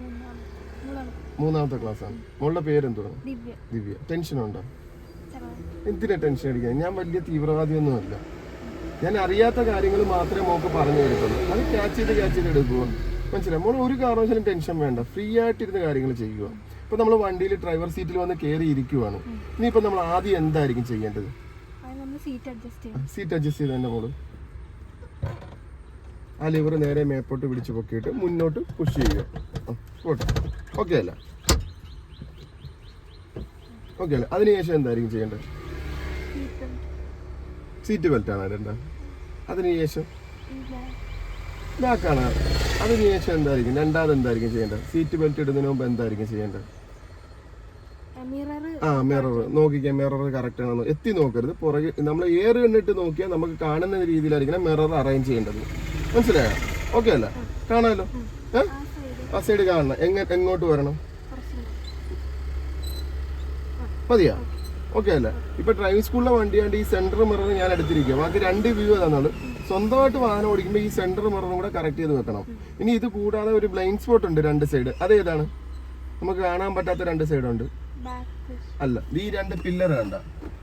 മൂന്നാം മൂന്നാം മൂന്നാമത്തെ ക്ലാസ്സാണ് മോളുടെ പേരെന്തോ ദിവ്യ. ടെൻഷനുണ്ടോ? ചെറുതായി എന്തിനാ ടെൻഷൻ അടിക്കാൻ? ഞാൻ വലിയ തീവ്രവാദിയൊന്നുമല്ല. ഞാൻ അറിയാത്ത കാര്യങ്ങൾ മാത്രമേ മോക്ക് പറഞ്ഞു തരത്തുള്ളൂ അത് ക്യാച്ച് ചെയ്ത് ക്യാച്ച് ചെയ്ത് എടുക്കുക മനസ്സിലായി? മോൾ ഒരു കാരണവശാലും ടെൻഷൻ വേണ്ട. ഫ്രീ ആയിട്ടിരുന്ന് കാര്യങ്ങൾ ചെയ്യുക ഇപ്പൊ നമ്മൾ വണ്ടിയിൽ ഡ്രൈവർ സീറ്റിൽ വന്ന് കയറി ഇരിക്കുവാണ്. ഇനിയിപ്പോ നമ്മൾ ആദ്യം എന്തായിരിക്കും ചെയ്യേണ്ടത്? സീറ്റ് അഡ്ജസ്റ്റ് ചെയ്ത് തന്നെ മോൾ. ആ ലിവർ നേരെ മേപ്പോട്ട് പിടിച്ച് പൊക്കിയിട്ട് മുന്നോട്ട് പുഷ് ചെയ്യുക. പോട്ടെ. ഓക്കെ അല്ല? ഓക്കെ അല്ല? അതിനുശേഷം എന്തായിരിക്കും ചെയ്യേണ്ടത്? സീറ്റ് ബെൽറ്റ് ആണ് അതിന്റെ അതിനുശേഷം ബാക്കാണ് അതിനുശേഷം എന്തായിരിക്കും? രണ്ടാമത് എന്തായിരിക്കും ചെയ്യേണ്ടത്? സീറ്റ് ബെൽറ്റ് ഇടുന്നതിന് മുമ്പ് എന്തായിരിക്കും ചെയ്യേണ്ടത്? ആ മിറർ നോക്കിക്കാം മിറർ കറക്റ്റ് ആണെന്ന് എത്തി നോക്കരുത്. പുറകെ നമ്മൾ ഏറ് കണ്ടിട്ട് നോക്കിയാൽ നമുക്ക് കാണുന്ന രീതിയിലായിരിക്കണം മിറർ അറേഞ്ച് ചെയ്യേണ്ടത്. മനസ്സിലായോ? ഓക്കെ അല്ല? കാണാമല്ലോ ഏ? ആ സൈഡ് കാണണം. എങ്ങ എങ്ങോട്ട് വരണം? മതിയാ? ഓക്കെ അല്ല? ഇപ്പൊ ഡ്രൈവിംഗ് സ്കൂളിലെ വണ്ടിയാണ്ട് ഈ സെന്റർ മിറർ ഞാൻ എടുത്തിരിക്കുക ബാക്കി രണ്ട് വ്യൂ തന്നാണ് സ്വന്തമായിട്ട് വാഹനം ഓടിക്കുമ്പോൾ ഈ സെന്റർ മിററും കൂടെ കറക്റ്റ് ചെയ്ത് വെക്കണം. ഇനി ഇത് കൂടാതെ ഒരു ബ്ലൈൻഡ് സ്പോട്ട് ഉണ്ട് രണ്ട് സൈഡ് അതേതാണ്? നമുക്ക് കാണാൻ പറ്റാത്ത രണ്ട് സൈഡുണ്ട് അല്ല ഈ രണ്ട് പില്ലർ വേണ്ട.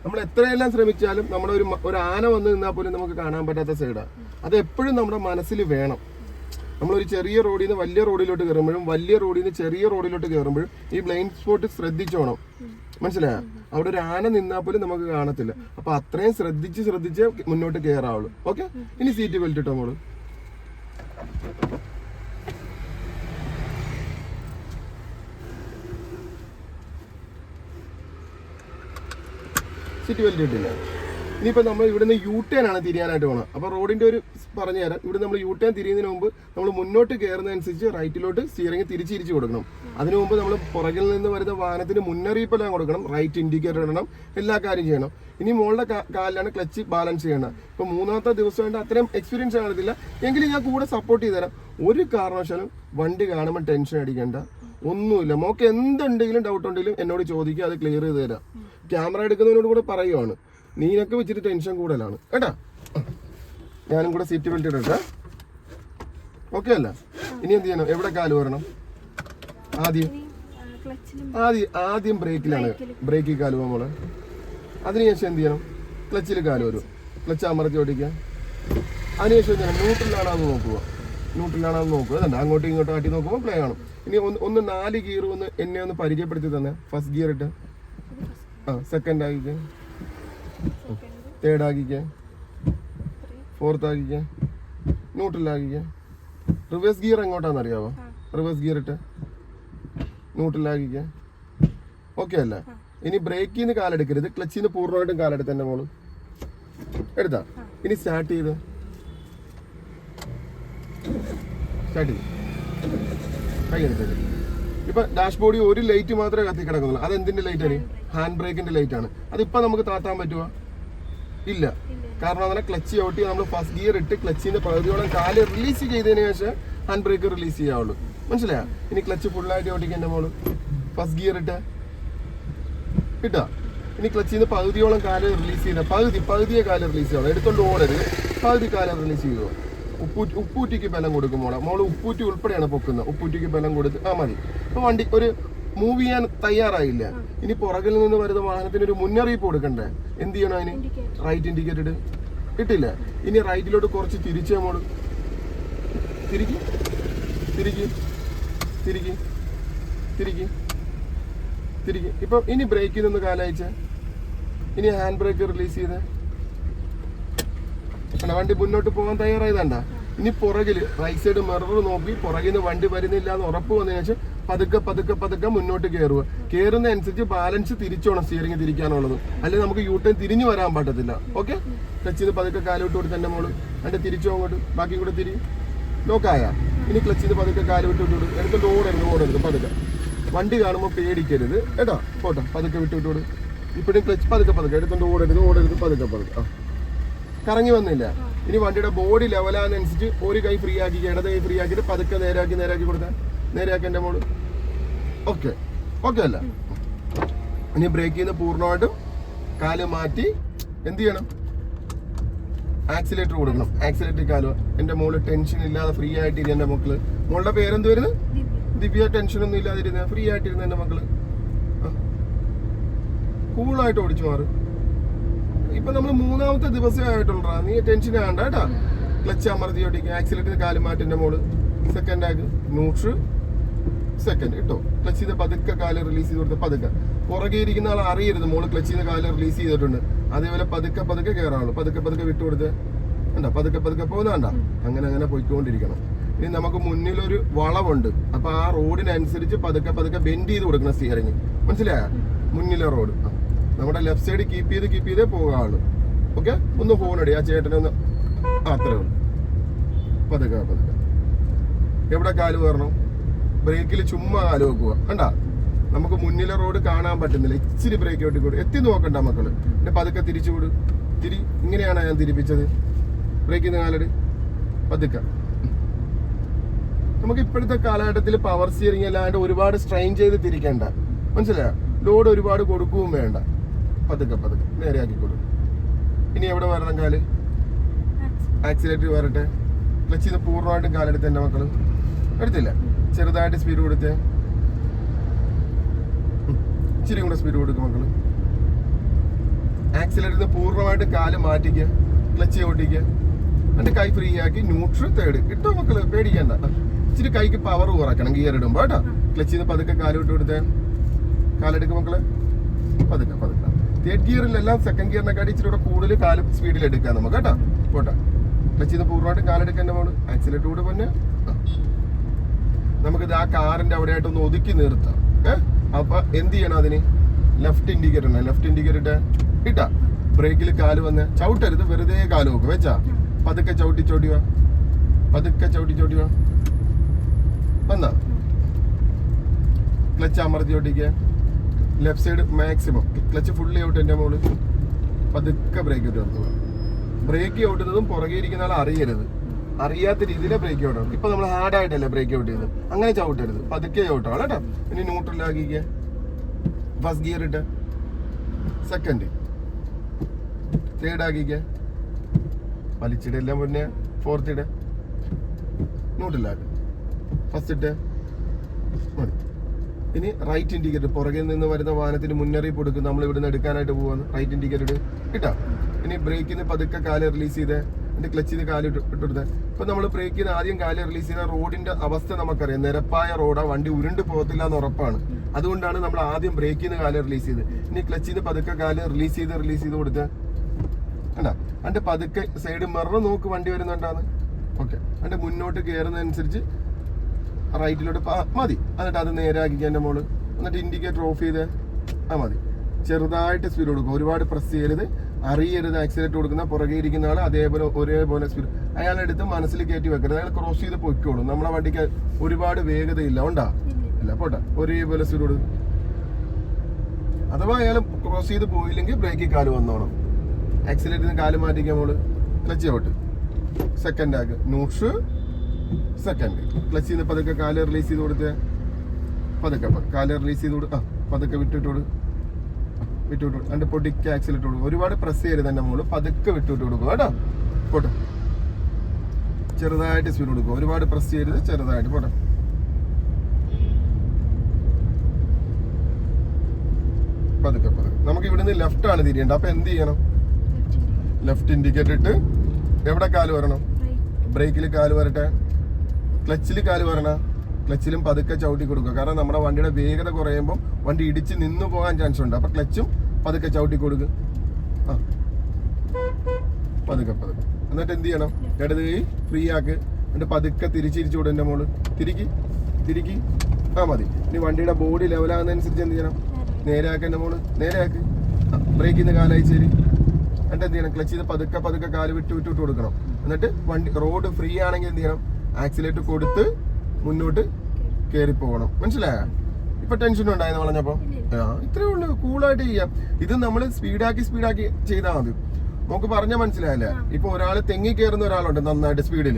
നമ്മൾ എത്രയെല്ലാം ശ്രമിച്ചാലും നമ്മുടെ ഒരു ഒരു ആന വന്ന് നിന്നാൽ പോലും നമുക്ക് കാണാൻ പറ്റാത്ത സൈഡാണ് അത് എപ്പോഴും നമ്മുടെ മനസ്സിൽ വേണം. നമ്മളൊരു ചെറിയ റോഡിൽ നിന്ന് വലിയ റോഡിലോട്ട് കയറുമ്പോഴും വലിയ റോഡിൽ നിന്ന് ചെറിയ റോഡിലോട്ട് കയറുമ്പോഴും ഈ ബ്ലൈൻഡ് സ്പോട്ട് ശ്രദ്ധിച്ചോണം. മനസ്സിലായോ? അവിടെ ഒരു ആന നിന്നാൽ പോലും നമുക്ക് കാണത്തില്ല. അപ്പൊ അത്രയും ശ്രദ്ധിച്ച് ശ്രദ്ധിച്ച് മുന്നോട്ട് കയറാവുള്ളൂ ഓക്കെ? ഇനി സീറ്റ് ബെൽറ്റ് ഇട്ടോ മോൾ? സീറ്റ് ബെൽറ്റ് ഇട്ടില്ല. ഇനിയിപ്പോൾ നമ്മൾ ഇവിടുന്ന് യു ടേൺ ആണ് തിരിയാനായിട്ട് പോകണം അപ്പോൾ റോഡിന്റെ ഒരു പറഞ്ഞു തരാം. ഇവിടെ നമ്മൾ യു ടേൺ തിരിയുന്നതിന് മുമ്പ് നമ്മൾ മുന്നോട്ട് കയറുന്നതനുസരിച്ച് റൈറ്റിലോട്ട് സ്റ്റിയറിംഗ് തിരിച്ചിരിച്ച് കൊടുക്കണം. അതിനു മുമ്പ് നമ്മൾ പുറകിൽ നിന്ന് വരുന്ന വാഹനത്തിന് മുന്നറിയിപ്പെല്ലാം കൊടുക്കണം. റൈറ്റ് ഇൻഡിക്കേറ്റർ ഇടണം. എല്ലാ കാര്യം ചെയ്യണം. ഇനി മുകളിലെ കാലിലാണ് ക്ലച്ച് ബാലൻസ് ചെയ്യണം. ഇപ്പോൾ മൂന്നാമത്തെ ദിവസം വേണ്ട അത്രയും എക്സ്പീരിയൻസ് കാണത്തില്ല. എങ്കിലും ഞാൻ കൂടെ സപ്പോർട്ട് ചെയ്ത് തരാം. ഒരു കാരണവശാലും വണ്ടി കാണുമ്പോൾ ടെൻഷൻ അടിക്കേണ്ട. ഒന്നുമില്ല. മോക്ക് എന്തുണ്ടെങ്കിലും ഡൗട്ട് ഉണ്ടെങ്കിലും എന്നോട് ചോദിക്കുക അത് ക്ലിയർ ചെയ്ത് തരാം. ക്യാമറ എടുക്കുന്നതിനോട് കൂടെ പറയുവാണ്. നീനൊക്കെ വെച്ചിട്ട് ടെൻഷൻ കൂടുതലാണ്. കേട്ടാ? ഞാനും കൂടെ സീറ്റ് ബെൽറ്റ് ഇടട്ടെ. ഓക്കെ അല്ല? ഇനി എന്ത് ചെയ്യണം? എവിടെ കാൽ വരണം? ആദ്യം? ആദ്യം ആദ്യം ബ്രേക്കിലാണ്. ബ്രേക്കിൽ കാൽ പോകുമ്പോൾ അതിനുശേഷം എന്ത് ചെയ്യണം? ക്ലച്ചിൽ കാൽ വരും. ക്ലച്ച് അമർത്തി ഓടിക്കുക. അതിനുശേഷം ചെയ്യണം? ന്യൂട്രലാണോ എന്ന് നോക്കുക. ന്യൂട്രലാണോ നോക്കുക. അതുണ്ട് അങ്ങോട്ടും ഇങ്ങോട്ടും ആട്ടി നോക്കുമ്പോൾ പ്ലേ കാണും. ഇനി ഒന്ന് ഒന്ന് നാല് ഗിയർ ഒന്ന് എന്നെ ഒന്ന് പരിചയപ്പെടുത്തി തന്നെ. ഫസ്റ്റ് ഗിയർ ഇട്ട്. ആ സെക്കൻഡ് ആക്കിക്കേ. തേർഡ് ആക്കിക്കേ. ഫോർത്ത് ഫോർത്ത് ആക്കിക്കേ. ന്യൂട്രലാക്കിക്കേ റിവേഴ്സ് ഗിയർ എങ്ങോട്ടാണെന്ന് അറിയാവോ റിവേഴ്സ് ഗിയർ ഇട്ട്. ന്യൂട്രലാക്കിക്കേ ഓക്കെ അല്ലേ? ഇനി ബ്രേക്കിൽ നിന്ന് കാലെടുക്കരുത്. ക്ലച്ചിൽ നിന്ന് പൂർണമായിട്ടും കാലെടുത്ത് തന്നെ മോൾ. എടുത്താ? ഇനി സ്റ്റാർട്ട് ചെയ്ത്. സ്റ്റാർട്ട് ഇപ്പൊ ഡാഷ്ബോർഡിൽ ഒരു ലൈറ്റ് മാത്രമേ കത്തി കിടക്കുന്നുള്ളൂ. അത് എന്തിന്റെ ലൈറ്റ് ആണ്? ഹാൻഡ് ബ്രേക്കിന്റെ ലൈറ്റ് ആണ്. അതിപ്പോ നമുക്ക് താത്താൻ പറ്റുമോ ഇല്ല. കാരണം അങ്ങനെ ക്ലച്ച് ഔട്ടി നമ്മൾ ഫസ്റ്റ് ഗിയർ ഇട്ട് ക്ലച്ചിന്റെ പകുതിയോളം കാൽ റിലീസ് ചെയ്തതിന് ശേഷം ഹാൻഡ് ബ്രേക്ക് റിലീസ് ചെയ്യാവുള്ളൂ. മനസ്സിലായ? ഇനി ക്ലച്ച് ഫുള്ളായിട്ട് ഓടിക്കണ്ട മോൾ. ഫസ്റ്റ് ഗിയർ ഇട്ട്. ഇട്ടാ ഇനി ക്ലച്ചിന്ന് പകുതിയോളം കാൽ റിലീസ് ചെയ്യുന്ന പകുതി പകുതിയെ കാൽ റിലീസ് ചെയ്യണം എടുത്തോണ്ട് ഓടരുത്. പകുതി കാലം റിലീസ് ചെയ്യുക ഉപ്പൂറ്റി ഉപ്പൂറ്റിക്ക് ബലം കൊടുക്കും മോളെ. മോൾ ഉപ്പൂറ്റി ഉൾപ്പെടെയാണ് പൊക്കുന്നത്. ഉപ്പൂറ്റിക്ക് ബലം കൊടുത്ത് ആ മതി. അപ്പൊ വണ്ടി ഒരു മൂവ് ചെയ്യാൻ തയ്യാറായില്ല. ഇനി പുറകിൽ നിന്ന് വരുന്ന വാഹനത്തിന് ഒരു മുന്നറിയിപ്പ് കൊടുക്കണ്ടേ? എന്ത് ചെയ്യണം അതിന്? റൈറ്റ് ഇൻഡിക്കേറ്റഡ് കിട്ടില്ല. ഇനി റൈറ്റിലോട്ട് കുറച്ച് തിരിച്ചേ മോൾ തിരിക്ക്. തിരിക്ക്. തിരിക്ക്. തിരിക്ക്. തിരിക്ക്. ഇപ്പം ഇനി ബ്രേക്കിൽ നിന്ന് കാലയച്ച. ഇനി ഹാൻഡ് ബ്രേക്ക് റിലീസ് ചെയ്ത്. അല്ല വണ്ടി മുന്നോട്ട് പോകാൻ തയ്യാറായതണ്ട. ഇനി പുറകിൽ റൈറ്റ് സൈഡ് മിറർ നോക്കി പുറകിൽ നിന്ന് വണ്ടി വരുന്നില്ല എന്ന് ഉറപ്പ് വന്നതിന് ശേഷം പതുക്കെ പതുക്കെ പതുക്കെ മുന്നോട്ട് കയറുക കയറുന്ന അനുസരിച്ച് ബാലൻസ് തിരിച്ചോണം സ്റ്റിയറിംഗ് തിരിക്കാനുള്ളത്. അല്ലെങ്കിൽ നമുക്ക് യൂ ടേൺ തിരിഞ്ഞു വരാൻ പറ്റത്തില്ല. ഓക്കെ ക്ലച്ച് ചെയ്ത് പതുക്കെ കാലോട്ട് കൊടുത്ത് തന്നെ മോൾ അതിന്റെ തിരിച്ചു അങ്ങോട്ട്? ബാക്കി കൂടെ തിരി ലോക്കായ ഇനി ക്ലച്ച് ചെയ്ത് പതുക്കെ കാലോട്ട് വിട്ടു എടുത്ത് ഓടരുത് ഓടരുത് പതുക്കെ. വണ്ടി കാണുമ്പോൾ പേടിക്കരുത്. കേട്ടോ? പോട്ടെ. പതുക്കെ വിട്ടു വിട്ടോട് ഇപ്പോഴും ക്ലച്ച് പതുക്കെ പതുക്കെ. എടുത്തോണ്ട് ഓടരുത് ഓടരുത് പതുക്കെ പതുക്കെ. ആ. കറങ്ങി വന്നില്ല. ഇനി വണ്ടിയുടെ ബോഡി ലെവലാകുന്നതനുസരിച്ച് ഒരു കൈ ഫ്രീ ആക്കി ഇടത് കൈ ഫ്രീ ആക്കിയിട്ട് പതുക്കെ നേരാക്കി നേരാക്കി കൊടുക്കാൻ. നേരാക്കി എന്റെ മോൾ. ഓക്കെ ഓക്കെ അല്ല. ഇനി ബ്രേക്ക് ചെയ്ത് പൂർണമായിട്ടും കാൽ മാറ്റി എന്ത് ചെയ്യണം? ആക്സിലേറ്റർ കൊടുക്കണം. ആക്സിലേറ്റർ കാലോ എന്റെ മോൾ ടെൻഷൻ ഇല്ലാതെ ഫ്രീ ആയിട്ടിരുന്ന എന്റെ മക്കൾ. മോളുടെ പേരെന്ത് വരുന്നത് ദിവ്യ ടെൻഷനൊന്നും ഇല്ലാതിരുന്ന ഫ്രീ ആയിട്ടിരുന്ന എന്റെ മക്കൾ. കൂളായിട്ട് ഓടിച്ചു മാറും. ഇപ്പൊ നമ്മൾ മൂന്നാമത്തെ ദിവസമേ ആയിട്ടുള്ളൂ നീ ടെൻഷൻ ആണ്ട കേട്ടാ. ക്ലച്ച് അമർത്തി ഓടിക്കുക ആക്സിലേറ്റർ കാൽ മാറ്റിന്റെ മോൾ. സെക്കൻഡ് ആക്ക് ന്യൂട്രൽ സെക്കൻഡ് കേട്ടോ. ക്ലച്ച് ചെയ്ത് പതുക്കെ കാൽ റിലീസ് ചെയ്ത് കൊടുത്ത പതുക്കെ. പുറകെ ഇരിക്കുന്ന ആൾ അറിയരുത്. മോൾ ക്ലച്ച് ചെയ്ത് കാൽ റിലീസ് ചെയ്തിട്ടുണ്ട്. അതേപോലെ പതുക്കെ പതുക്കെ കയറാവുള്ളൂ പതുക്കെ പതുക്കെ വിട്ടുകൊടുത്ത് വേണ്ട പതുക്കെ പതുക്കെ പോകുന്നതാണ്ട അങ്ങനെ അങ്ങനെ പോയിക്കൊണ്ടിരിക്കണം. ഇനി നമുക്ക് മുന്നിലൊരു വളവുണ്ട്. അപ്പൊ ആ റോഡിനനുസരിച്ച് പതുക്കെ പതുക്കെ ബെൻഡ് ചെയ്ത് കൊടുക്കണം സ്റ്റിയറിങ് മനസ്സിലായ? മുന്നിലെ റോഡ്. ആ. നമ്മുടെ ലെഫ്റ്റ് സൈഡ് കീപ്പ് ചെയ്ത് കീപ്പ് ചെയ്തേ പോകാവുള്ളൂ. ഓക്കെ ഒന്ന് ഫോൺ അടി ആ ചേട്ടനെ ഒന്ന് ആ, അത്രേ ഉള്ളൂ. പതുക്കെ പതുക്കെ. എവിടെ കാൽ കയറണം? ബ്രേക്കിൽ ചുമ്മാ കാൽ വെക്കുക. കണ്ട? നമുക്ക് മുന്നിലെ റോഡ് കാണാൻ പറ്റുന്നില്ല. ഇച്ചിരി ബ്രേക്ക് വെട്ടിക്കൂടും എത്തി നോക്കണ്ട മക്കൾ. പിന്നെ പതുക്കെ തിരിച്ചു വിടും. തിരി ഇങ്ങനെയാണ് ഞാൻ തിരിപ്പിച്ചത്? ബ്രേക്കിൽ നിന്ന് കാലടി. പതുക്കെ. നമുക്ക് ഇപ്പോഴത്തെ കാലഘട്ടത്തിൽ പവർ സ്റ്റിയറിംഗ് അല്ലാണ്ട് ഒരുപാട് സ്ട്രെയിൻ ചെയ്ത് തിരിക്കേണ്ട. മനസ്സിലായോ? ലോഡ് ഒരുപാട് കൊടുക്കുകയും വേണ്ട. പതുക്കെ പതുക്കെ. നേരെയാക്കി കൊടുക്കും ഇനി എവിടെ വരണം കാൽ? ആക്സിലേറ്റർ വരട്ടെ. ക്ലച്ച് ചെയ്ത് പൂർണമായിട്ടും കാലെടുത്ത് എന്റെ മക്കൾ. എടുത്തില്ല. ചെറുതായിട്ട് സ്പീഡ് കൊടുത്തേ. ഇച്ചിരി കൂടെ സ്പീഡ് കൊടുക്കും മക്കൾ. ആക്സിലേറ്റർ പൂർണമായിട്ട് കാൽ മാറ്റിക്കുക ക്ലച്ച് ഓട്ടിക്കുക എന്നിട്ട് കൈ ഫ്രീ ആക്കി ന്യൂട്രൽ തേർഡ് കിട്ടോ മക്കൾ പേടിക്കണ്ട. ഇച്ചിരി കൈക്ക് പവർ കുറക്കണം ഗിയർ ഇടുമ്പോ കേട്ടോ. ക്ലച്ച് ചെയ്ത് പതുക്കെ കാൽ വിട്ട് കൊടുത്തേ. കാലെടുക്കും മക്കൾ. പതുക്കെ പതുക്കെ. തേർഡ് ഗിയറിലെല്ലാം സെക്കൻഡ് ഗിയറിനെക്കാട്ടി ഇച്ചിരി കൂടെ കൂടുതൽ കാൽ സ്പീഡിൽ എടുക്കാം നമുക്ക് കേട്ടോ. പോട്ടെ. ക്ലച്ച് ചെയ്ത് പൂർണമായിട്ട് കാലെടുക്കേണ്ട മോൾ. ആക്സിലേറ്റർ കൂടെ പിന്നെ. നമുക്കിത് ആ കാറിന്റെ അവിടെ ആയിട്ടൊന്ന് ഒതുക്കി നിർത്താം. ഏഹ് അപ്പൊ എന്ത് ചെയ്യണം അതിന്? ലെഫ്റ്റ് ഇൻഡിക്കേറ്റർ ഉണ്ട് ലെഫ്റ്റ് ഇൻഡിക്കേറ്റർ ഇട്ടാ ബ്രേക്കിൽ കാൽ വന്ന് ചവിട്ടരുത്. വെറുതെ കാൽ നോക്ക്. വെച്ചാ? പതുക്കെ ചവിട്ടി ചവിട്ടി വാ. പതുക്കെ ചവിട്ടി ചവിട്ടി വാ. വന്നാ? ക്ലച്ച് അമർത്തി ഓട്ടിക്കുക left side maximum. Clutch fully out എന്റെ മോൾ. പതുക്കെ ബ്രേക്ക് ഇട്ട് നിർത്തുക ബ്രേക്ക് ഔട്ടുന്നതും പുറകെ ഇരിക്കുന്ന ആൾ അറിയരുത്. അറിയാത്ത രീതിയിലെ ബ്രേക്ക് ഔട്ട് ആണ് ഇപ്പൊ നമ്മൾ ഹാർഡ് ആയിട്ടല്ലേ ബ്രേക്ക് ഔട്ട് ചെയ്തത് അങ്ങനെ ചവിട്ടരുത്. പതുക്കെ ചവിട്ടാണ് കേട്ടോ ഇനി ന്യൂട്രലാക്കിക്കുക ഫസ്റ്റ് ഗിയർ ഇട്ട്. സെക്കൻഡ് തേർഡ് ആക്കിക്കുക വലിച്ചിടല്ല മുന്നേ. ഫോർത്ത് ഇട. ന്യൂട്രലാക്ക് ഫസ്റ്റ് ഇട്ട്. മതി. ഇനി റൈറ്റ് ഇൻഡിക്കേറ്റർ പുറകിൽ നിന്ന് വരുന്ന വാഹനത്തിന് മുന്നറിയിപ്പ് കൊടുക്കും. നമ്മൾ ഇവിടുന്ന് എടുക്കാനായിട്ട് പോകുന്നത് റൈറ്റ് ഇൻഡിക്കേറ്റർ കിട്ടാം ഇനി ബ്രേക്കിൽ നിന്ന് പതുക്കെ കാൽ റിലീസ് ചെയ്ത്. ക്ലച്ച് ചെയ്ത് കാൽ ഇട്ടിട്ട് ഇപ്പൊ നമ്മൾ ബ്രേക്കിൽ നിന്ന് ആദ്യം കാൽ റിലീസ് ചെയ്ത റോഡിന്റെ അവസ്ഥ നമുക്കറിയാം. നിരപ്പായ റോഡാ വണ്ടി ഉരുണ്ട് പോകത്തില്ല എന്ന് ഉറപ്പാണ്. അതുകൊണ്ടാണ് നമ്മൾ ആദ്യം ബ്രേക്കിൽ നിന്ന് കാൽ റിലീസ് ചെയ്ത്. ഇനി ക്ലച്ച് ചെയ്ത് പതുക്കെ കാൽ റിലീസ് ചെയ്ത് റിലീസ് ചെയ്ത് കൊടുത്ത്. കണ്ടാ? അതിന്റെ പതുക്കെ സൈഡ് മിറർ നോക്ക് വണ്ടി വരുന്നുണ്ടാന്ന്. ഓക്കെ അതിന്റെ മുന്നോട്ട് കയറുന്നതനുസരിച്ച് റൈറ്റിലോട്ട് മതി. എന്നിട്ട് അത് നേരാക്കി എന്റെ മോൾ. എന്നിട്ട് ഇൻഡിക്കേറ്റർ ഓഫ് ചെയ്ത് ആ മതി. ചെറുതായിട്ട് സ്പീഡ് കൊടുക്കും. ഒരുപാട് പ്രസ് ചെയ്യരുത്. അറിയരുത് ആക്സിലേറ്റ് കൊടുക്കുന്ന പുറകെ ഇരിക്കുന്ന ആൾ അതേപോലെ ഒരേപോലെ സ്പീഡ് അയാളെടുത്ത് മനസ്സിൽ കയറ്റി വെക്കരുത്. അയാൾ ക്രോസ് ചെയ്ത് പൊയ്ക്കോളും. നമ്മളെ വണ്ടിക്ക് ഒരുപാട് വേഗതയില്ല. ഉണ്ടാ? ഇല്ല പോട്ടെ. ഒരേപോലെ സ്പീഡ് കൊടുക്കും അഥവാ അയാൾ ക്രോസ് ചെയ്ത് പോയില്ലെങ്കിൽ ബ്രേക്കിൽ കാൽ വന്നോണം ആക്സിലേറ്റിന് കാൽ മാറ്റിക്കാൻ മോൾ. ക്ലച്ച് ഔട്ട് സെക്കൻഡ് ആക്ക്. ന്യൂട്രൽ സെക്കൻഡ് ക്ലച്ച് ചെയ്ത് പതുക്കെ കാൽ റിലീസ് ചെയ്ത് കൊടുത്ത്. പതുക്കെ കാൽ റിലീസ് ചെയ്ത് കൊടു ആ പതുക്കെ വിട്ടിട്ടോട്. വിട്ടുവിട്ടു അതിന്റെ പൊടിക്ക് ആക്സിൽ ഇട്ട് കൊടുക്കും. ഒരുപാട് പ്രസ് ചെയ്യരുത് എന്റെ മുകളിൽ പതുക്കെ വിട്ടുവിട്ട് കൊടുക്കും. കേട്ടോ? പോട്ടെ. ചെറുതായിട്ട് സ്പീഡ് കൊടുക്കും. ഒരുപാട് പ്രസ് ചെയ്യരുത്. ചെറുതായിട്ട് പോട്ടെ. പതുക്കെ പതുക്കെ. നമുക്ക് ഇവിടുന്ന് ലെഫ്റ്റ് ആണ് തിരിയേണ്ടത്. അപ്പൊ എന്ത് ചെയ്യണം? ലെഫ്റ്റ് ഇൻഡിക്കേറ്റർ ഇട്ട്. എവിടെ കാൽ വരണം? ബ്രേക്കിൽ കാൽ വരട്ടെ. ക്ലച്ചിൽ കാൽ വരണ ക്ലച്ചിലും പതുക്കെ ചവിട്ടി കൊടുക്കുക. കാരണം നമ്മുടെ വണ്ടിയുടെ വേഗത കുറയുമ്പോൾ വണ്ടി ഇടിച്ച് നിന്ന് പോകാൻ ചാൻസ് ഉണ്ട്. അപ്പൊ ക്ലച്ചും പതുക്കെ ചവിട്ടി കൊടുക്കുക ആ. പതുക്കെ പതുക്കെ. എന്നിട്ട് എന്ത് ചെയ്യണം? ഇടത് കൈ ഫ്രീ ആക്ക്. എന്നിട്ട് പതുക്കെ തിരിച്ചിരിച്ചു കൊടുക്കും എന്റെ മോൾ. തിരിക്കി തിരിക്കി. ആ മതി. ഇനി വണ്ടിയുടെ ബോഡി ലെവലാകുന്നതനുസരിച്ച് എന്ത് ചെയ്യണം? നേരെ നേരെയാക്ക് എന്റെ മോൾ. നേരെ നേരെയാക്ക് ബ്രേക്കിൽ നിന്ന് കാലയച്ചേരി എന്നിട്ട് എന്ത് ചെയ്യണം? ക്ലച്ച് ചെയ്ത് പതുക്കെ പതുക്കെ കാൽ വിട്ട് വിട്ട് വിട്ട് കൊടുക്കണം. എന്നിട്ട് വണ്ടി റോഡ് ഫ്രീ ആണെങ്കിൽ എന്ത് ചെയ്യണം? ആക്സിലേറ്റ് കൊടുത്ത് മുന്നോട്ട് കയറി പോകണം മനസ്സിലായ? ഇപ്പൊ ടെൻഷൻ ഉണ്ടായെന്ന് പറഞ്ഞപ്പോ? ആ ഇത്രേ ഉള്ളൂ. കൂളായിട്ട് ചെയ്യാം. ഇത് നമ്മൾ സ്പീഡാക്കി സ്പീഡാക്കി ചെയ്താൽ മതി. നമുക്ക് പറഞ്ഞാൽ മനസ്സിലായല്ലേ? ഇപ്പൊ ഒരാൾ തെങ്ങി കയറുന്ന ഒരാളുണ്ട് നന്നായിട്ട് സ്പീഡിൽ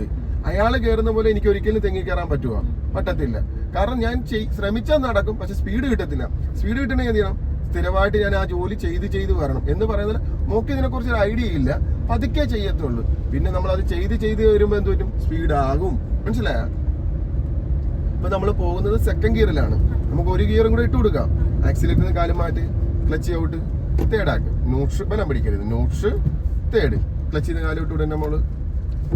അയാൾ കയറുന്ന പോലെ എനിക്ക് ഒരിക്കലും തെങ്ങി കയറാൻ പറ്റുമോ പറ്റത്തില്ല. കാരണം ഞാൻ ശ്രമിച്ചാൽ നടക്കും പക്ഷെ സ്പീഡ് കിട്ടത്തില്ല. സ്പീഡ് കിട്ടണമെങ്കിൽ എന്ത് ചെയ്യണം? സ്ഥിരമായിട്ട് ഞാൻ ആ ജോലി ചെയ്ത് ചെയ്ത് വരണം. എന്ന് പറയുന്നത് നോക്കി ഇതിനെ കുറിച്ച് ഒരു ഐഡിയ ഇല്ല. പതുക്കെ ചെയ്യത്തുള്ളൂ. പിന്നെ നമ്മൾ അത് ചെയ്ത് ചെയ്ത് വരുമ്പോൾ എന്ത് പറ്റും? സ്പീഡ് ആകും. മനസ്സിലായ? ഇപ്പൊ നമ്മൾ പോകുന്നത് സെക്കൻഡ് ഗിയറിലാണ് നമുക്ക് ഒരു ഗിയറും കൂടെ ഇട്ട് കൊടുക്കാം. ആക്സിലേറ്ററിന് കാലം മാറ്റി ക്ലച്ച് ഔട്ട് തേർഡാക്ക് നോട്ട്സ് ബലം പിടിക്കരുത്. നോട്ട്സ് തേർഡ് ക്ലച്ചിന് കാലം ഇട്ട് ഉടനെ നമ്മൾ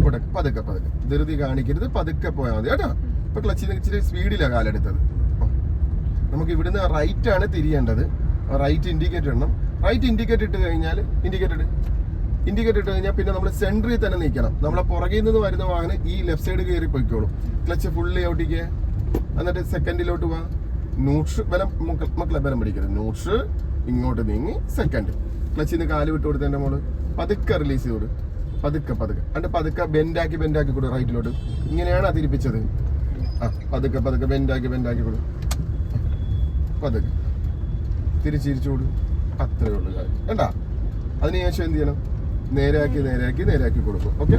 ഉടക്ക് പതുക്കെ പതുക്കെ. ധൃതി കാണിക്കരുത്. പതുക്കെ പോയാൽ മതി കേട്ടോ. ഇപ്പൊ ക്ലച്ചിന് ഇച്ചിരി സ്പീഡിലാണ് കാലെടുത്തത്. നമുക്ക് ഇവിടുന്ന് റൈറ്റ് ആണ് തിരിയേണ്ടത്. റൈറ്റ് ഇൻഡിക്കേറ്റർ ഇടണം. റൈറ്റ് ഇൻഡിക്കേറ്റർ ഇട്ട് കഴിഞ്ഞാൽ ഇൻഡിക്കേറ്റർ ഇൻഡിക്കേറ്റർ ഇട്ട് കഴിഞ്ഞാൽ പിന്നെ നമ്മൾ സെൻട്രിൽ തന്നെ നിൽക്കണം നമ്മളെ പുറകിൽ നിന്ന് വരുന്ന വാഹനം ഈ ലെഫ്റ്റ് സൈഡ് കയറി പൊയ്ക്കോളും. ക്ലച്ച് ഫുള്ളി ഔട്ടിക്ക് എന്നിട്ട് സെക്കൻഡിലോട്ട് വാ ന്യൂട്രൽ ബലം മക്ക- മക്കളെ ബലം പിടിക്കരുത്. ന്യൂട്രൽ ഇങ്ങോട്ട് നീങ്ങി സെക്കൻഡ് ക്ലച്ചിന് കാൽ വിട്ട് കൊടുത്തതിന്റെ മോൾ. പതുക്കെ റിലീസ് ചെയ്തോട്. പതുക്കെ പതുക്കെ. എന്നിട്ട് പതുക്കെ ബെൻഡാക്കി ബെൻഡാക്കി കൊടു റൈറ്റിലോട്ട് ഇങ്ങനെയാണ് അതിരിപ്പിച്ചത്. ആ പതുക്കെ പതുക്കെ ബെൻഡാക്കി ബെൻഡാക്കി കൊടു. പതുക്കെ. തിരിച്ചിരിച്ചു കൊടു. അത്രേ ഉള്ളൂ കാര്യം. കേട്ടാ അതിന് ശേഷം എന്ത് ചെയ്യണം? നേരെയാക്കി നേരെയാക്കി നേരെയാക്കി കൊടുക്കും. ഓക്കെ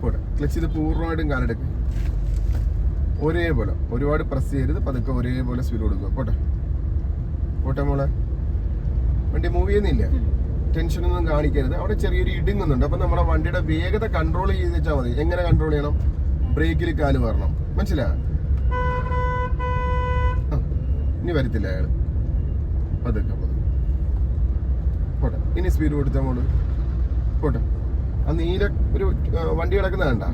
പോട്ടെ. ക്ലച്ച് ഇത് പൂർണമായിട്ടും കാലെടുക്കും ഒരേപോലെ. ഒരുപാട് പ്രസ് ചെയ്യരുത്. പതുക്കെ ഒരേപോലെ സ്പീഡ് കൊടുക്കുക. പോട്ടെ. പോട്ടെ മോളെ. വണ്ടി മൂവ് ചെയ്യുന്നില്ല? ടെൻഷനൊന്നും കാണിക്കരുത്. അവിടെ ചെറിയൊരു ഇടുങ്ങുന്നുണ്ട് അപ്പം നമ്മുടെ വണ്ടിയുടെ വേഗത കൺട്രോൾ ചെയ്ത് വെച്ചാൽ മതി. എങ്ങനെ കൺട്രോൾ ചെയ്യണം? ബ്രേക്കിൽ കാൽ വരണം. മനസ്സിലായോ? ഇനി വരത്തില്ല അയാൾ പതുക്കെ. ഇനി സ്പീഡ് കൊടുത്താൽ മോൾ പോട്ടെ. ആ നീല ഒരു വണ്ടി കിടക്കുന്ന കണ്ട?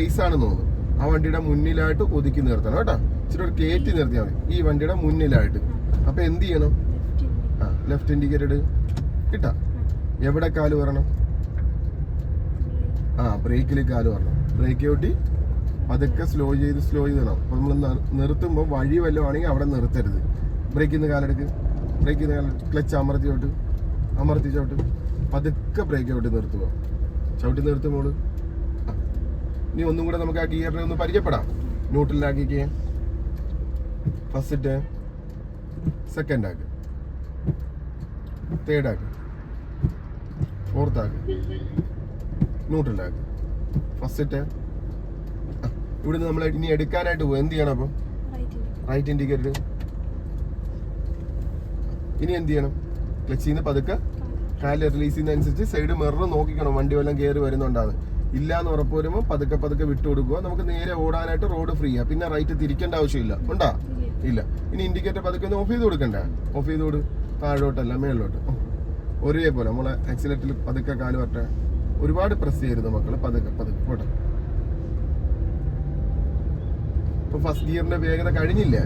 എയ്സ് ആണെന്ന് തോന്നുന്നു. ആ വണ്ടിയുടെ മുന്നിലായിട്ട് ഒതുക്കി നിർത്തണം കേട്ടോ. ഇച്ചിരി ഒരു കയറ്റി നിർത്തിയാൽ മതി. ഈ വണ്ടിയുടെ മുന്നിലായിട്ട്. അപ്പൊ എന്ത് ചെയ്യണം? ആ ലെഫ്റ്റ് ഇൻഡിക്കേറ്റഡ് കിട്ടാ എവിടെ കാൽ വരണം? ആ ബ്രേക്കിൽ കാൽ വരണം. ബ്രേക്ക് ചവിട്ടി അതൊക്കെ സ്ലോ ചെയ്ത് സ്ലോ ചെയ്ത് തരണം അപ്പൊ നമ്മൾ നിർത്തുമ്പോൾ വഴി വല്ലതും ആണെങ്കിൽ അവിടെ നിർത്തരുത്. ബ്രേക്കിൽ നിന്ന് കാലെടുക്ക്. ബ്രേക്കിൽ നിന്ന് ക്ലച്ച് അമർത്തി ചവിട്ട് അമർത്തി ചവിട്ടും. പതുക്കെ ബ്രേക്ക് ചവിട്ടി നിർത്തുക ചവിട്ടി നിർത്തുമ്പോൾ. ഇനി ഒന്നും കൂടെ നമുക്ക് ആ ഗിയറിനെ ഒന്ന് പരിചയപ്പെടാം. ന്യൂട്രലാക്കിക്ക് ഫസ്റ്റ് സെക്കൻഡ് ആക്ക്. തേർഡ് ആക്ക്. ഫോർത്ത് ആക്ക്. ന്യൂട്രൽ ആക്ക്. ഫസ്റ്റ് ഇവിടുന്ന് നമ്മൾ ഇനി എടുക്കാനായിട്ട് പോകും എന്ത് ചെയ്യണം അപ്പം? റൈറ്റ് ഇൻഡിക്കേറ്റർ ഇനി എന്ത് ചെയ്യണം? ക്ലച്ചിൽ നിന്ന് പതുക്കെ കാൽ റിലീസ് ചെയ്യുന്നതനുസരിച്ച് സൈഡ് മിറർ നോക്കിക്കണം. വണ്ടി വല്ലതും കയറി വരുന്നുണ്ടാണ് ഇല്ല എന്ന് ഉറപ്പ് വരുമ്പോൾ പതുക്കെ പതുക്കെ വിട്ടു കൊടുക്കുക. നമുക്ക് നേരെ ഓടാനായിട്ട് റോഡ് ഫ്രീ ആ. പിന്നെ റൈറ്റ് തിരിക്കേണ്ട ആവശ്യമില്ല. ഉണ്ടാ? ഇല്ല. ഇനി ഇൻഡിക്കേറ്റർ പതുക്കെ ഒന്ന് ഓഫ് ചെയ്ത് കൊടുക്കണ്ടേ? ഓഫ് ചെയ്ത് കൊടു. താഴോട്ടല്ല മേളിലോട്ട്. ഒരേപോലെ. നമ്മളെ ആക്സിലേറ്ററിൽ പതുക്കെ കാൽ വരട്ടെ. ഒരുപാട് പ്രസ് ചെയ്യരുത് മക്കൾ. പതുക്കെ പതുക്കെ. പോട്ടെ. ഇപ്പൊ ഫസ്റ്റ് ഗിയറിന്റെ വേഗത കഴിഞ്ഞില്ലേ?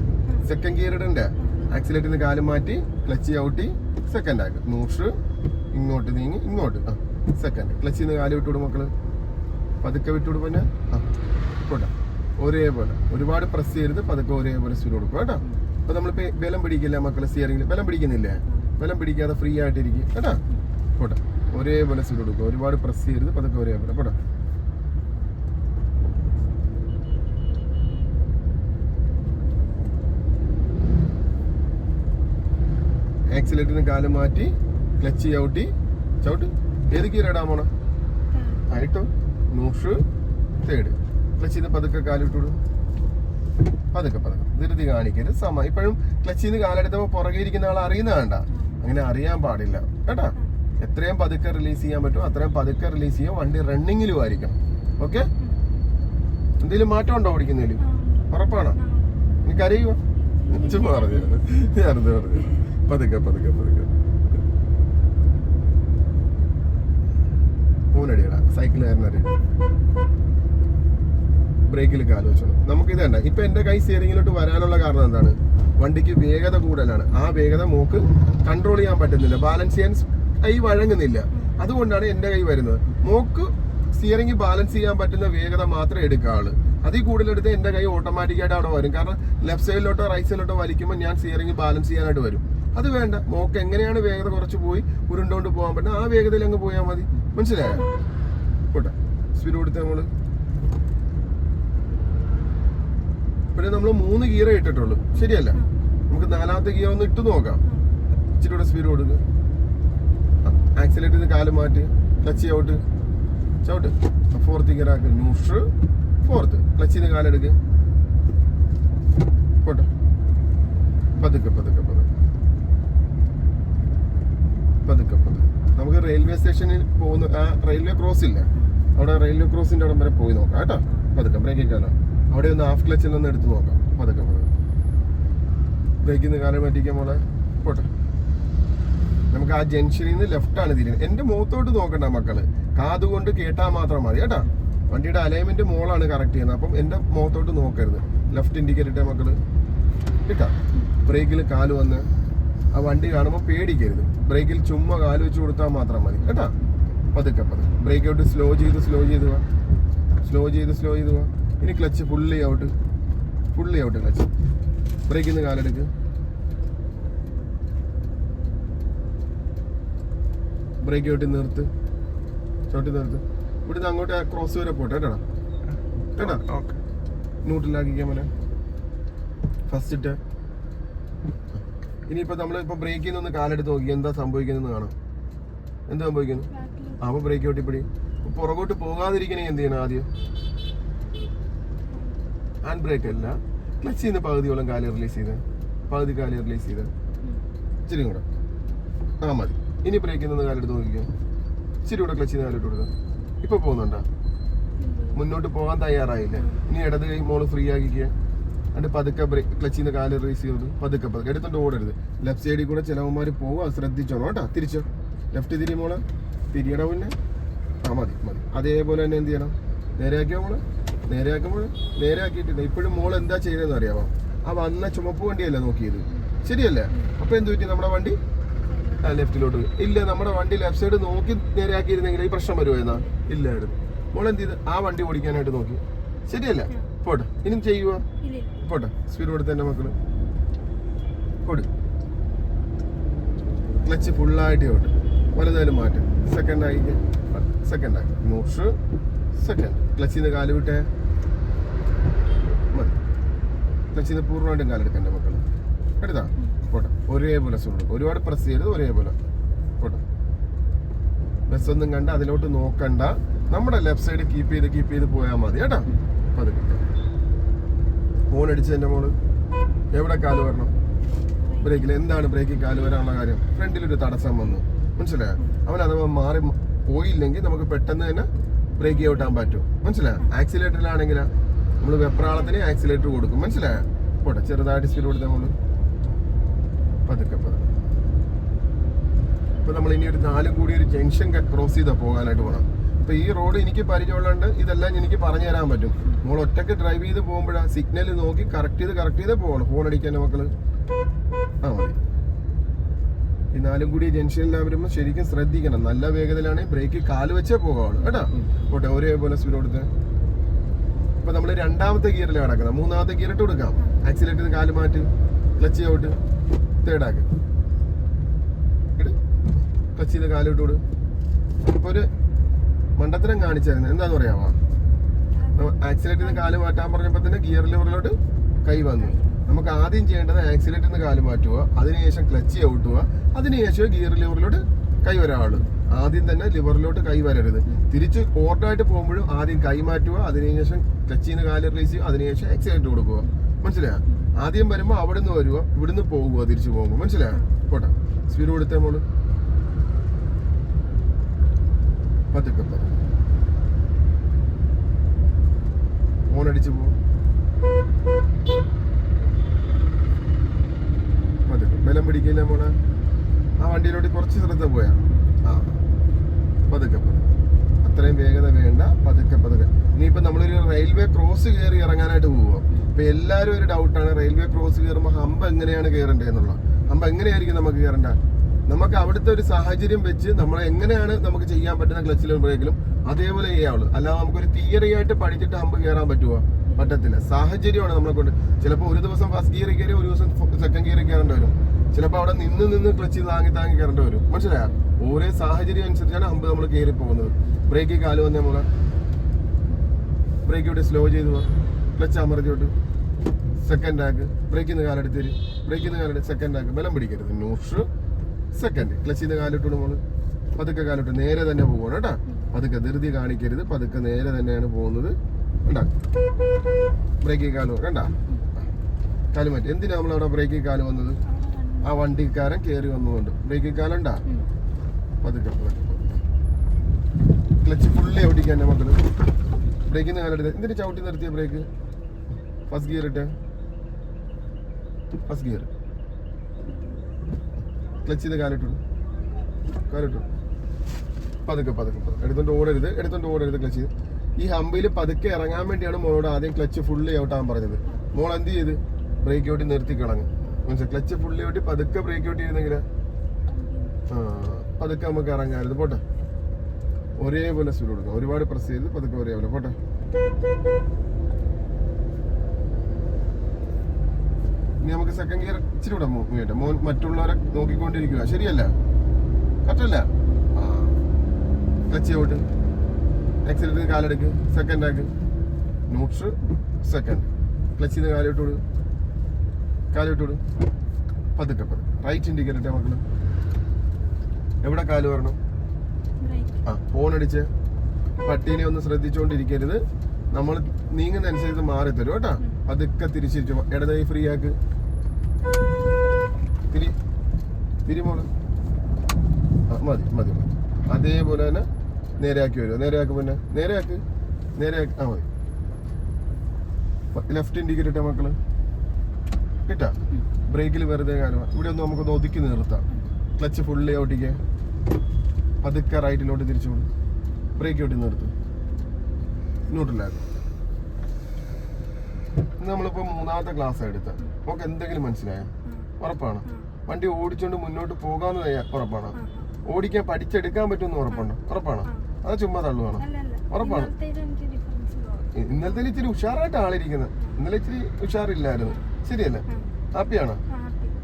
സെക്കൻഡ് ഗിയർ ഇടണ്ടേ? ആക്സിലേറ്റിന് കാൽ മാറ്റി ക്ലച്ച് ഔട്ടി സെക്കൻഡ് ആക്ക്. നൂറ് ഇങ്ങോട്ട് നീങ്ങി ഇങ്ങോട്ട്. ആ സെക്കൻഡ് ക്ലച്ചിൽ നിന്ന് കാൽ വിട്ടുവിടും മക്കൾ. പതുക്കെ വിട്ടുവിടും പിന്നെ. ആ പോട്ടെ. ഒരേപോലെ. ഒരുപാട് പ്രസ് ചെയ്യരുത്. പതുക്കെ ഒരേപോലെ സ്പീഡ് കൊടുക്കും. കേട്ടോ? അപ്പൊ നമ്മളിപ്പോ ബലം പിടിക്കില്ല മക്കളെ? സ്റ്റിയറിംഗിൽ ബലം പിടിക്കുന്നില്ലേ? ബലം പിടിക്കാതെ ഫ്രീ ആയിട്ടിരിക്കും. കേട്ടോ? പോട്ടെ. ഒരേപോലെ സ്പീഡ് കൊടുക്കുക ഒരുപാട് പ്രസ് ചെയ്യരുത്. പതുക്കെ ഒരേപോലെ. പോട്ടെ. ആക്സിലേറ്ററിന് കാൽ മാറ്റി ക്ലച്ച് ചവിട്ടി. ചവിട്ട്. ഏത് ഗിയർ ഇടാൻ പോണ? ആയിട്ടോ നൂഷ് തേർഡ് ക്ലച്ച് ചെയ്ത് പതുക്കെ കാലിട്ടോളൂ പതുക്കെ പതുക്കെ. ധൃതി കാണിക്കരുത്. സമ ഇപ്പോഴും ക്ലച്ച് ചെയ്ത് കാലെടുത്തപ്പോൾ പുറകെ ഇരിക്കുന്ന ആൾ അറിയുന്ന വേണ്ട അങ്ങനെ അറിയാൻ പാടില്ല. കേട്ടാ? എത്രയും പതുക്കെ റിലീസ് ചെയ്യാൻ പറ്റും അത്രയും പതുക്കെ റിലീസ് ചെയ്യാൻ വണ്ടി റണ്ണിങ്ങിലും ആയിരിക്കണം. ഓക്കെ എന്തെങ്കിലും മാറ്റം ഉണ്ടോ ഓടിക്കുന്നതിൽ ഉറപ്പാണോ? എനിക്ക് അറിയുമോ പറഞ്ഞു ഞാൻ പറഞ്ഞു പതുക്കെ പതുക്കെ പതുക്കെ. ബ്രേക്കിൽ കാൽ വെച്ചോളൂ നമുക്ക് ഇത് വേണ്ട ഇപ്പൊ എന്റെ കൈ സ്റ്റിയറിംഗിലോട്ട് വരാനുള്ള കാരണം എന്താണ്? വണ്ടിക്ക് വേഗത കൂടുതലാണ്. ആ വേഗത മൂക്ക് കൺട്രോൾ ചെയ്യാൻ പറ്റുന്നില്ല. ബാലൻസ് ചെയ്യാൻ കൈ വഴങ്ങുന്നില്ല. അതുകൊണ്ടാണ് എന്റെ കൈ വരുന്നത്. മൂക്ക് സ്റ്റിയറിംഗ് ബാലൻസ് ചെയ്യാൻ പറ്റുന്ന വേഗത മാത്രം എടുക്കാവുള്ളൂ അതിൽ കൂടുതലെടുത്ത് എന്റെ കൈ ഓട്ടോമാറ്റിക്കായിട്ട് അവിടെ വരും. കാരണം ലെഫ്റ്റ് സൈഡിലോട്ടോ റൈറ്റ് സൈഡിലോട്ടോ വലിക്കുമ്പോൾ ഞാൻ സ്റ്റിയറിംഗ് ബാലൻസ് ചെയ്യാനായിട്ട് വരും. അത് വേണ്ട. മോക്ക് എങ്ങനെയാണ് വേഗത കുറച്ച് പോയി ഉരുണ്ടോണ്ട് പോകാൻ പറ്റുന്നത് ആ വേഗതയിൽ അങ്ങ് പോയാൽ മതി. മനസ്സിലായോ? പോട്ടെ. സ്പീഡ് കൊടുത്ത് നമ്മൾ പിന്നെ നമ്മൾ മൂന്ന് ഗിയറേ ഇട്ടിട്ടുള്ളൂ. ശരിയല്ല. നമുക്ക് നാലാമത്തെ ഗിയർ ഒന്ന് ഇട്ട് നോക്കാം. ഇച്ചിരി കൂടെ സ്പീഡ് കൊടുക്കുക ആക്സിലേറ്റ് ചെയ്ത് കാൽ മാറ്റി. ക്ലച്ച് ഔട്ട് ചവിട്ട്. ഫോർത്ത് ഗിയർ ആക്കി. ന്യൂഷ് ഫോർത്ത് ക്ലച്ചിന് കാലെടുക്ക്. പോട്ടെ. പതുക്കെ പതുക്കെ. പതുക്കെ പതുക്കെ നമുക്ക് റെയിൽവേ സ്റ്റേഷനിൽ പോകുന്ന ആ റെയിൽവേ ക്രോസ് ഇല്ല. അവിടെ റെയിൽവേ ക്രോസിന്റെ അവിടെ വരെ പോയി നോക്കാം കേട്ടോ. പതുക്കെ ബ്രേക്ക് കാലം അവിടെ ഒന്ന് ഹാഫ് ക്ലച്ചിൽ ഒന്ന് എടുത്ത് നോക്കാം. പതുക്കെ പതുക്കെ. ബ്രേക്കിൽ നിന്ന് കാലം പറ്റിക്കാൻ പോലെ പോട്ടെ. നമുക്ക് ആ ജംഗ്ഷനിൽ നിന്ന് ലെഫ്റ്റ് ആണ് തിരിയുന്നത്. എന്റെ മുഖത്തോട്ട് നോക്കണ്ട മക്കൾ. കാതുകൊണ്ട് കേട്ടാൽ മാത്രം മതി കേട്ടാ. വണ്ടിയുടെ അലൈൻമെന്റ് മോളാണ് കറക്റ്റ് ചെയ്യുന്നത്. അപ്പം എന്റെ മുഖത്തോട്ട് നോക്കരുത്. ലെഫ്റ്റ് ഇൻഡിക്കേറ്റ് ഇട്ടേ മക്കൾ. കേട്ടാ. ബ്രേക്കിൽ കാൽ വന്ന് ആ വണ്ടി കാണുമ്പോൾ പേടിക്കരുത്. ബ്രേക്കിൽ ചുമ്മാ കാൽ വെച്ച് കൊടുത്താൽ മാത്രം മതി. കേട്ടോ? പതുക്കെ പതുക്കെ. ബ്രേക്ക് ഔട്ട് സ്ലോ ചെയ്ത് സ്ലോ ചെയ്ത് പോവാ സ്ലോ ചെയ്ത് സ്ലോ ചെയ്ത് പോവാ ഇനി clutch fully out fully out clutch ബ്രേക്കിൽ നിന്ന് കാലെടുക്ക്. ബ്രേക്ക് ഔട്ട് നിർത്ത്. ചോട്ടി നിർത്ത്. ഇവിടുന്ന് അങ്ങോട്ട് ക്രോസ് വരെ പോട്ടെ കേട്ടോ? കേട്ടോ? നൂട്ടിലാക്കിക്കാൻ പോലെ മോനെ. ഫസ്റ്റ് ഇട്ട്. ഇനിയിപ്പോ നമ്മൾ ഇപ്പൊ ബ്രേക്കിൽ നിന്ന് കാലെടുത്ത് നോക്കി. എന്താ സംഭവിക്കുന്നത് കാണാം. എന്താ സംഭവിക്കുന്നു അപ്പൊ ബ്രേക്ക് ഔട്ടിപ്പിടി പുറകോട്ട് പോകാതിരിക്കണേ എന്ത് ചെയ്യണം ആദ്യം? ഹാൻഡ് ബ്രേക്ക് അല്ല. ക്ലച്ച് ചെയ്യുന്ന പകുതിയോളം കാൽ റിലീസ് ചെയ്ത്. പകുതി കാൽ റിലീസ് ചെയ്ത്. ഇച്ചിരി കൂടെ. ആ മതി. ഇനി ബ്രേക്കിൽ നിന്ന് കാലെടുത്ത് നോക്കിക്കോ. ഇച്ചിരി കൂടെ ക്ലച്ച് ചെയ്ത് കാലിട്ട് കൊടുക്കുക ഇപ്പൊ പോകുന്നുണ്ടോ? മുന്നോട്ട് പോകാൻ തയ്യാറായില്ല? ഇനി ഇടത് കൈ മോൾ ഫ്രീ ആക്കിക്കുക എന്നിട്ട് പതുക്കെ ബ്രേക്ക് ക്ലച്ചിൽ കാൽ റിലീസ് ചെയ്തു പതുക്കെ പതുക്കെ. എടുത്തോണ്ട് ഓടരുത്. ലെഫ്റ്റ് സൈഡിൽ കൂടെ ചിലവന്മാർ പോവുക ശ്രദ്ധിച്ചോണം കേട്ടോ. തിരിച്ചോ. ലെഫ്റ്റ് തിരി മോൾ. തിരിയട പിന്നെ ആ മതി മതി. അതേപോലെ തന്നെ എന്ത് ചെയ്യണം? നേരെയാക്കിയോ മോൾ? നേരെയാക്കുമ്പോൾ നേരെയാക്കിയിട്ടില്ല. ഇപ്പോഴും മോൾ എന്താ ചെയ്തതെന്ന് അറിയാമോ ആ വന്ന ചുമപ്പ് വണ്ടിയല്ല നോക്കിയത്? ശരിയല്ലേ? അപ്പൊ എന്ത് പറ്റി നമ്മുടെ വണ്ടി? ആ ലെഫ്റ്റിലോട്ട്. ഇല്ല നമ്മുടെ വണ്ടി ലെഫ്റ്റ് സൈഡ് നോക്കി നേരെയാക്കിയിരുന്നെങ്കിൽ ഈ പ്രശ്നം വരുമായിരുന്നാ ഇല്ലായിരുന്നു. മോൾ എന്ത് ചെയ്ത്? ആ വണ്ടി ഓടിക്കാനായിട്ട് നോക്കി. ശരിയല്ല? പോട്ടെ. ഇനി ചെയ്യുക പോട്ടെ. സ്പീഡ് കൊടുത്ത എന്റെ മക്കൾ. കൊടു. ക്ലച്ച് ഫുള്ളായിട്ട് ഓട്ട് വലുതായാലും മാറ്റ്. സെക്കൻഡ് ആയി സെക്കൻഡ് ആക്കി മോഷ് സെക്കൻഡ് ക്ലച്ചിൽ നിന്ന് കാൽ വിട്ടേ. മതി. ക്ലച്ചിൽ നിന്ന് പൂർണമായിട്ടും കാലെടുക്കാം എന്റെ മക്കൾ. എടുത്താ? പോട്ടെ. ഒരേപോലെ സ്പീഡ് ഒരുപാട് പ്രസ് ചെയ്യരുത് ഒരേപോലെ. പോട്ടെ. ബസ് ഒന്നും കണ്ട അതിലോട്ട് നോക്കണ്ട. നമ്മുടെ ലെഫ്റ്റ് സൈഡ് കീപ്പ് ചെയ്ത് കീപ്പ് ചെയ്ത് പോയാൽ മതി. കേട്ടോ? പതുക്കെ. ഫോൺ അടിച്ച് എന്റെ മോൾ. എവിടെ കാൽ വരണം? ബ്രേക്കിൽ എന്താണ് ബ്രേക്കിൽ കാൽ വരാനുള്ള കാര്യം. ഫ്രണ്ടിൽ ഒരു തടസ്സം വന്നു. മനസ്സിലായോ? അവൻ അഥവാ മാറി പോയില്ലെങ്കിൽ നമുക്ക് പെട്ടെന്ന് തന്നെ ബ്രേക്ക് ഔട്ടാൻ പറ്റും. മനസ്സിലായോ? ആക്സിലേറ്ററിലാണെങ്കിൽ നമ്മൾ വെപ്രാളത്തിന് ആക്സിലേറ്റർ കൊടുക്കും. മനസ്സിലായോ? പോട്ടെ. ചെറുതായിട്ട് സ്പീഡ് കൊടുത്താൽ നമ്മൾ പതുക്കെ പതുക്കെ. ഇപ്പം നമ്മൾ ഇനി ഒരു നാലും കൂടി ഒരു ജംഗ്ഷൻ ക്രോസ് ചെയ്താൽ പോകാനായിട്ട് പോകണം ഇപ്പൊ ഈ റോഡ് എനിക്ക് പരിചയമുള്ളതുകൊണ്ട് ഇതെല്ലാം എനിക്ക് പറഞ്ഞു തരാൻ പറ്റും. നമ്മൾ ഒറ്റയ്ക്ക് ഡ്രൈവ് ചെയ്ത് പോകുമ്പോഴാ സിഗ്നൽ നോക്കി കറക്റ്റ് ചെയ്ത് കറക്റ്റ് ചെയ്ത് പോകണം. ഫോൺ അടിക്കാൻ മക്കൾ. ആ മതി. ഈ നാലും കൂടി ജംഗ്ഷനിൽ വരുമ്പോൾ ശരിക്കും ശ്രദ്ധിക്കണം. നല്ല വേഗതയിലാണെങ്കിൽ ബ്രേക്ക് കാൽ വെച്ചേ പോകാവുള്ളൂ. കേട്ടോ? പോട്ടെ ഒരേപോലെ സ്പീഡ് കൊടുത്ത്. ഇപ്പൊ നമ്മൾ രണ്ടാമത്തെ ഗിയറിൽ കിടക്കുന്നത് മൂന്നാമത്തെ ഗിയർ ഇട്ട് കൊടുക്കാം. ആക്സിലേറ്റർ കാൽ മാറ്റി. ക്ലച്ച് ഔട്ട് തേർഡാക്ക് ക്ലച്ച് ചെയ്ത് കാലിട്ട് കൊടുക്കും ഇപ്പൊ ഒരു മണ്ടത്തരം കാണിച്ചായിരുന്നു എന്താന്ന് പറയാമോ ആക്സിലേറ്ററിൽ നിന്ന് കാൽ മാറ്റാൻ പറഞ്ഞപ്പോ തന്നെ ഗിയർ ലിവറിലോട്ട് കൈ വന്നു. നമുക്ക് ആദ്യം ചെയ്യേണ്ടത് ആക്സിലേറ്ററിൽ നിന്ന് കാൽ മാറ്റുക അതിനുശേഷം ക്ലച്ച് ഔട്ടുക അതിനുശേഷം ഗിയർ ലിവറിലോട്ട് കൈ വരാവുള്ളൂ ആദ്യം തന്നെ ലിവറിലോട്ട് കൈ വരരുത്. തിരിച്ച് ഓർഡറായിട്ട് പോകുമ്പോഴും ആദ്യം കൈ മാറ്റുക അതിനുശേഷം ക്ലച്ചിൽ നിന്ന് കാൽ റിലീസ് ചെയ്യുക അതിനുശേഷം ആക്സിലേറ്റർ കൊടുക്കുക. മനസ്സിലായോ? ആദ്യം വരുമ്പോൾ അവിടെ നിന്ന് വരുക ഇവിടുന്ന് പോകുക തിരിച്ചു പോകുമ്പോൾ മനസ്സിലായോ? പോട്ടെ. സ്പീഡ് കൊടുത്തേ മോൾ. പതുക്കെ പതുക്കെ ഫോൺ അടിച്ചു പോകും പതുക്കെ. ബലം പിടിക്കില്ല മോളെ. ആ വണ്ടിയിലോട്ട് കുറച്ച് ശ്രദ്ധ പോയാ. ആ. പതുക്കെ പതുക്കെ അത്രയും വേഗത വേണ്ട. പതുക്കെ പതുക്കെ. ഇനിയിപ്പോ നമ്മളൊരു റെയിൽവേ ക്രോസ് കയറി ഇറങ്ങാനായിട്ട് പോവുക ഇപ്പൊ എല്ലാരും ഒരു ഡൗട്ടാണ് റെയിൽവേ ക്രോസ് കയറുമ്പോൾ ഹമ്പ എങ്ങനെയാണ് കയറേണ്ടത് എന്നുള്ളത്. ഹമ്പ് എങ്ങനെയായിരിക്കും നമുക്ക് കയറേണ്ട നമുക്ക് അവിടുത്തെ ഒരു സാഹചര്യം വെച്ച് നമ്മൾ എങ്ങനെയാണ് നമുക്ക് ചെയ്യാൻ പറ്റുന്ന ക്ലച്ചിലും ബ്രേക്കിലും അതേപോലെ ചെയ്യാവുള്ളൂ അല്ലാതെ നമുക്കൊരു തിയറി ആയിട്ട് പഠിച്ചിട്ട് ഹമ്പ് കയറാൻ പറ്റുമോ പറ്റത്തില്ല. സാഹചര്യമാണ് നമ്മളെ കൊണ്ട്. ചിലപ്പോൾ ഒരു ദിവസം ഫസ്റ്റ് ഗിയർ കയറി ഒരു ദിവസം സെക്കൻഡ് ഗിയർ കയറേണ്ടി വരും. ചിലപ്പോൾ അവിടെ നിന്ന് നിന്ന് ക്ലച്ച് താങ്ങി താങ്ങി കയറേണ്ടി വരും. മനസ്സിലായോ? ഓരോ സാഹചര്യം അനുസരിച്ചാണ് ഹമ്പ് നമ്മൾ കയറി പോകുന്നത്. ബ്രേക്കിൽ കാൽ വന്നേ നമ്മളെ ബ്രേക്ക് ഇവിടെ സ്ലോ ചെയ്തു പോവാം. ക്ലച്ച് അമർത്തിയോട്ട്. സെക്കൻഡ് ആക്ക് ബ്രേക്കിൽ നിന്ന് കാലെടുത്ത് തരും ബ്രേക്കിൽ നിന്ന് കാലെടുത്ത് സെക്കൻഡ് ആക്ക് ബലം പിടിക്കരുത്. ന്യൂട്രൽ സെക്കൻഡ് ക്ലച്ച് നിന്ന് കാലിട്ടോണ്ട് മോൾ. പതുക്കെ കാലിട്ട് നേരെ തന്നെ പോകണം കേട്ടാ. പതുക്കെ ധൃതി കാണിക്കരുത്. പതുക്കെ നേരെ തന്നെയാണ് പോകുന്നത്. കണ്ടാ? ബ്രേക്കിൽ കാൽ കണ്ട? കാൽ മാറ്റി. എന്തിനാ നമ്മൾ അവിടെ ബ്രേക്കിൽ കാൽ വന്നത്? ആ വണ്ടിക്കാരൻ കയറി വന്നതുകൊണ്ട്. ബ്രേക്കിൽ കാലുണ്ടാ? പതുക്കെ ക്ലച്ച് ഫുള്ളി ഓടിക്കാൻ എന്റെ മക്കൾ. ബ്രേക്കിൽ നിന്ന് കാലെടുത്ത്. എന്തിനു ചവിട്ടി നിർത്തിയ ബ്രേക്ക് ഫസ്റ്റ് ഗിയർ ഇട്ടേ. ഫസ്റ്റ് ഗിയർ ക്ലച്ച് ചെയ്ത് കാലിട്ടു കാലിട്ടു പതുക്കെ പതുക്കെ പതുക്കെ. എടുത്തോണ്ട് ഓടരുത് എടുത്തോണ്ട് ഓടരുത് ക്ലച്ച് ചെയ്ത്. ഈ ഹമ്പിൽ പതുക്കെ ഇറങ്ങാൻ വേണ്ടിയാണ് മോളോട് ആദ്യം ക്ലച്ച് ഫുള്ളി ഔട്ടാൻ പറഞ്ഞത്. മോൾ എന്ത് ചെയ്ത്? ബ്രേക്ക് ഔട്ടി നിർത്തി കളഞ്ഞു മനസ്സിലായി? ക്ലച്ച് ഫുള്ളി ഔട്ടി പതുക്കെ ബ്രേക്ക് ഔട്ട് ചെയ്യുന്നെങ്കിൽ ആ പതുക്കെ നമുക്ക് ഇറങ്ങാമായിരുന്നു. പോട്ടെ. ഒരേപോലെ സ്പീഡ് കൊടുക്കാം. ഒരുപാട് പ്രസ് ചെയ്ത് പതുക്കെ ഒരേപോലെ. പോട്ടെ. ഇനി നമുക്ക് സെക്കൻഡ് ഗിയർ ഇച്ചിരി കൂടെ മൂവ് ചെയ്യട്ടെ മോൻ മറ്റുള്ളവരെ നോക്കിക്കൊണ്ടിരിക്കുക. ശരിയല്ല? കറക്റ്റല്ല? ക്ലച്ച് ഔട്ട് എക്സിലേക്ക് കാലെടുക്ക്. സെക്കൻഡ് ആക്ക്. നോട്ട്സ് സെക്കൻഡ് ക്ലച്ച് ചെയ്ത് കാലിട്ടോട് കാലിട്ടോട് പതുക്കെ പതുക്കെ. റൈറ്റ് ഇൻഡിക്കേറ്റർ മക്കൾ. എവിടെ കാൽ വരണം? ആ ഫോൺ അടിച്ച്. പട്ടീനെ ഒന്ന് ശ്രദ്ധിച്ചുകൊണ്ടിരിക്കരുത് നമ്മൾ നീങ്ങുന്ന അനുസരിച്ച് മാറി തരും കേട്ടാ പതുക്കെ തിരിച്ചിരിച്ചു ഇടതായി ഫ്രീ ആക്ക്. തിരി തിരിമോൾ മതി മതി മതി. അതേപോലെ തന്നെ നേരെയാക്കി വരുമോ നേരെയാക്ക് പിന്നെ. നേരെയാക്ക്. നേരെയാക്കി. ആ മതി. ലെഫ്റ്റ് ഇൻഡിക്കേറ്റ് ഇട്ട മക്കൾ. കിട്ടാ ബ്രേക്കിൽ വെറുതെ കാര്യം ഇവിടെ ഒന്ന് നമുക്ക് ഒതുക്കി നിർത്താം. ക്ലച്ച് ഫുള്ളി ഔട്ടിക്ക് പതുക്കെ റൈറ്റിലോട്ട് തിരിച്ചു ബ്രേക്ക് ഔട്ടി നിർത്തും. ന്യൂട്രലാക്കും ഇന്ന് നമ്മളിപ്പോ മൂന്നാമത്തെ ക്ലാസ് എടുത്ത് നമുക്ക് എന്തെങ്കിലും മനസ്സിലായോ? ഉറപ്പാണ്. വണ്ടി ഓടിച്ചോണ്ട് മുന്നോട്ട് പോകാന്ന് ഉറപ്പാണ്. ഓടിക്കാൻ പഠിച്ചെടുക്കാൻ പറ്റുമെന്ന് ഉറപ്പാണ്. ഉറപ്പാണ്. അത് ചുമ്മാ തള്ളുവാണ്. ഉറപ്പാണ്. ഇന്നലത്തെ ഇച്ചിരി ഉഷാറായിട്ട് ആളിരിക്കുന്നത് ഇന്നലെ ഇച്ചിരി ഉഷാറില്ലായിരുന്നു. ശരിയല്ലേ? ഹാപ്പിയാണ്?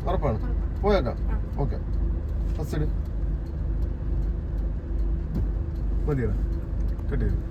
ഉറപ്പാണ്. പോയേക്കാം. ഓക്കെ. ഫസ്റ്റ് മതിയോ? കട്ട് ചെയ്തു.